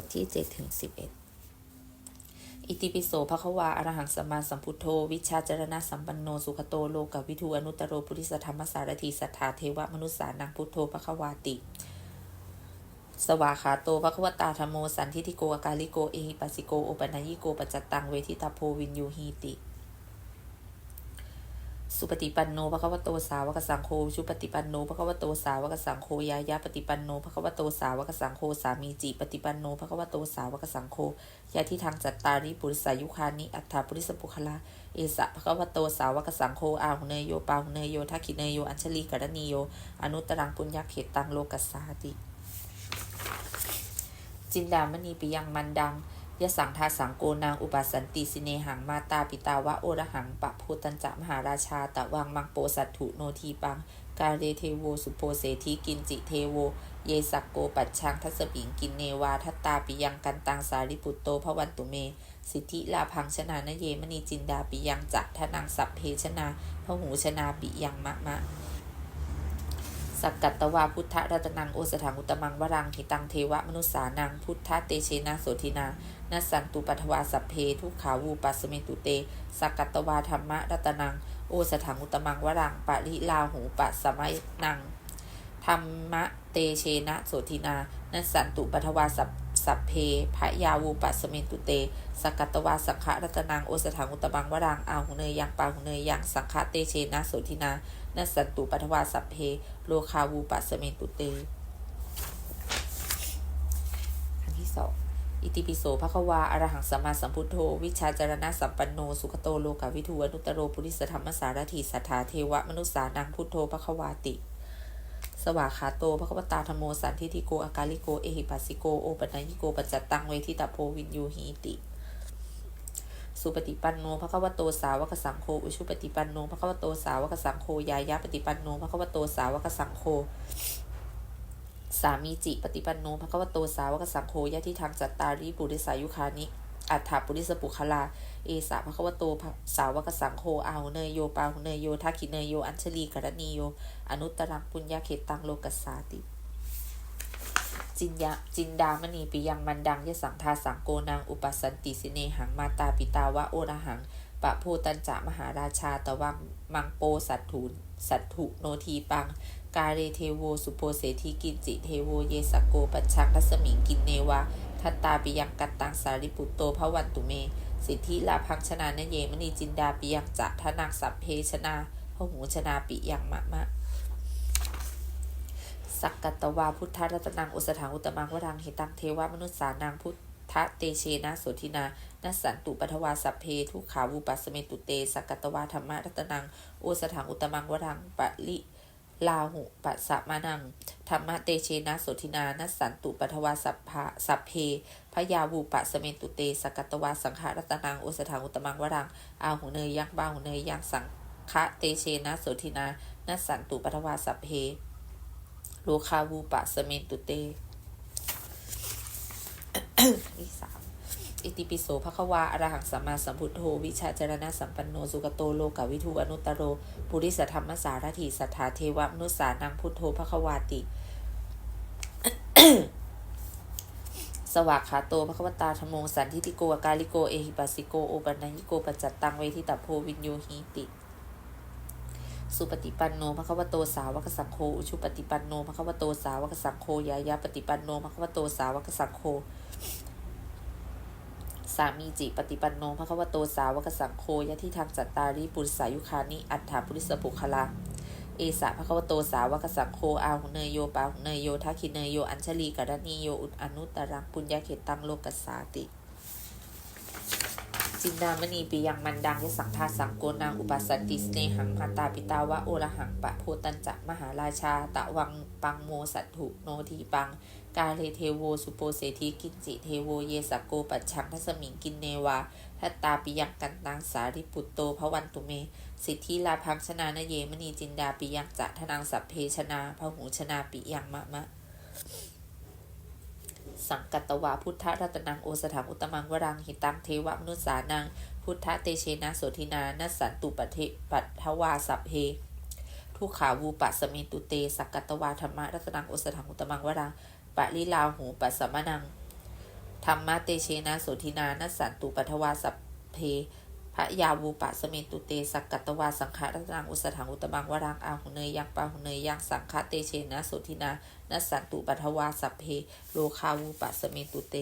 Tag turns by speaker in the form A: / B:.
A: ทที่เจ็ดถึงสิบเอ็ดอิติปิโสภควาอรหังสัมมาสัมพุทโธ วิชาจารณะสัมปันโน สุขโตโลกวิทูอนุตโรปุริสธรรมสารถีสัทธาเทวมนุษสานังพุทโธภควาติ สวาขาโตภควตาธรรมโม สันทิติโกอากาลิโกเอหิปัสสิโกโอปนัยยิโกปัจจตังเวทิตาโพวินยูหีติ สุปฏิปันโนภควโตสาวกสังโฆชุปฏิปันโนภควโตสาวกสังโฆยายาปฏิปันโนภควโตสาวกสังโฆสามีจิปฏิปันโนภควโตสาวกสังโฆยาที่ทางจัตตาริปุริสายุคานิอัฏฐาปุริสปุคละเอสะภควโตสาวกสังโฆอาหุเนยโยปาหุเนยโยทักขิเนยโยอัญชลีกรณีโยอนุตรังปุญญาเขตังโลกัสสาติ จินดามณีปิยังมันดัง ยะสังทาสังโกนางอุปาสันติสิเนหังมาตาปิตาวะโอระหังปะโพตัญจะมหาราชาตะวังมังโปสัตถุโนทีปัง กาเรเทโวสุโปเสธีกินจิเทโว เยสักโกปัจชังทัสปิงกินเนวาทัตตาปิยังกันตังสาริปุตโตพระวันตุเม สิทธิลาพังชนานเยมณีจินดาปิยังจะทนังสัพเพชนาพหูชนาปิยังมะมะ สักกัตตวาพุทธรัตนังโอสถังอุตมังวรังหิตังเทวมนุษสานังพุทธเตเชนะโสทินานัสสันตุปัทวาสัพเพทุกขาวูปัสเมตุเต สักกัตวาธรรมะรัตนัง โอสถังอุตมังวรังปะริลาหูปัสมัยนังธรรมะเตเชนะโสทินานัสสันตุปัทวาสัพ สัพเพพระยาวูปัสเมตุเต สกัตตวาสังฆรัตนังโอสถังอุตมังวรังอาหุเนยยังปาหุเนยยังสังฆเตเชนะโสทินานัสสันตุปัทวาสัพเพโลคาวูปัสเมตุเต อันที่สองอิติปิโสภควาอรหังสัมมาสัมพุทโธ วิชาจารณะสัมปันโน สุขโตโลกาวิทูอนุตโรปุริสธรรมสารถีสัทธาเทวมนุษสานังพุทโธภควาติ สวาขาโตภควตาธรรมโมสันทิติโกอากาลิโก เอหิปัสสิโก โอปนัยยิโก ปัจจตังเวทิตาโพวินยูหีติ สุปฏิปันโนภควโตสาวกสังโฆ อุชุปฏิปันโนภควโตสาวกสังโฆ ยายาปฏิปันโนภควโตสาวกสังโฆสามีจิปฏิปันโนภควโตสาวกสังโฆยะที่ทางจัตตาริปุริสายุคานิ อัฏฐาปุริสปุคลา เอสาภควโตสาวกสังโฆอาหุเนยโยปาหุเนยโยทักขิเนยโย อัญชลีกรณีโย อนุตตรังปุญญาเขตตังโลกัสสาติจินยาจินดามณีปิยังมันดังยะสังทาสังโกนางอุปสันติสิเนหังมาตาปิตาวะโอระหัง ปะโพตัญจะมหาราชาตะวังมังโปสัตถุสัตถุโนทีปัง กาเรเทโวสุโปเสธีกินจิเทโวเยสโกปัจชังทัสมิงกินเนวา ทัตตาปิยังกัตตังสาริปุตโตพระวันตุเม สิทธิลาพังชนานเยมณีจินดาปิยังจะทนังสัพเพชนาพหูชนาปิยังมะมะสักกัตวาพุทธรัตนังอุสถังอุตมังวรังหิตังเทวมนุษสานังพุทธเตเชนะโสทินานัสสันตุปัทวาสัพเพทุขาวูปัสเมตุเตสักกัตวาธรรมรัตนังโอสถังอุตมังวรังปะลิ ลาหุปัสสะมานัง ธรรมเตเชนะโสธินานัสสันตุปัทวาสัพพะสัพเพพยาวูปะสเมตุเตสกัตวาสังฆรัตนังโอสถังอุตมังวรัง อาหุเนยยังบาหุเนยยังสังฆเตเชนะโสธินานัสสันตุปัทวาสัพเพโลคาวูปะสเมนตุเต ที่สาม อิติปิโสภควาอรหังสัมมาสัมพุทโธวิชาจรณะสัมปันโนสุกโตโลกวิทูอนุตตโรปุริสธรรมสารถีสัทธาเทวมนุสานังพุทโธภควาติ สวากขาโตภควตาธรรมโมสันทิติโกกาลิโกเอหิปัสสิโกโอปันญิโกปัจจัตตังเวทิตาโพวินโยหีติสุปฏิปันโนภควโตสาวกสังโฆอุชุปฏิปันโนภควโตสาวกสังโฆยายาปฏิปันโนภควโตสาวกสังโฆ สามีจิปฏิปันโนพระควโตสาวกสังโคยะที่ทางจัตตาริปุริสายุคานิอัฏฐาปุริสปุคลาเอสะภควโตสาวกสังโคอาหุเนยโยปาหุเนยโยทักขิเนยโยอัญชลีกรณีโยอุตอนุตตรังปุญญาเขตังโลกัสสาติ จินดามณีปิยังมันดังยสังทาสังโกนางอุปสันติสเนหังมาตาปิตาวะโอระหังปะโพตัญจะมหาราชา ตะวังปังโมสัตถุโนทีปัง กาเลเทโวสุโปเสธีกินจิเทโวเยสกโกปัจฉังทัสมิงกินเนวาทัตตาปิยังกันตังสาริปุตโตพระวันตุเม สิทธิลาพังชนานเยมณีจินดาปิยังจะทนังสัพเพชนาพหูชนาปิยังมะมะ สังกัตวาพุทธรัตนังโอสถังอุตมังวรังหิตังเทวมนุสสานัง พุทธเตเชนะโสธินานัสสันตุปเทปัทวาสัพเพทุกขาวูปะสมินตุเต สักกัตวาธรรมรัตนังโอสถังอุตมังวรังปะลิลาหูปัสมนังธรรมะเตเชนะโสธินานัสสันตุปัทวาสัพเพ พระยาวูปะสเมตุเตสักกัตวาสังขารตังอุสถังอุตบังวรังอาหุเนยยังปาหุเนยยังสังฆเตเชนะโสทินานัสสันตุปัทวาสัพเพโลคาวูปะสเมตุเต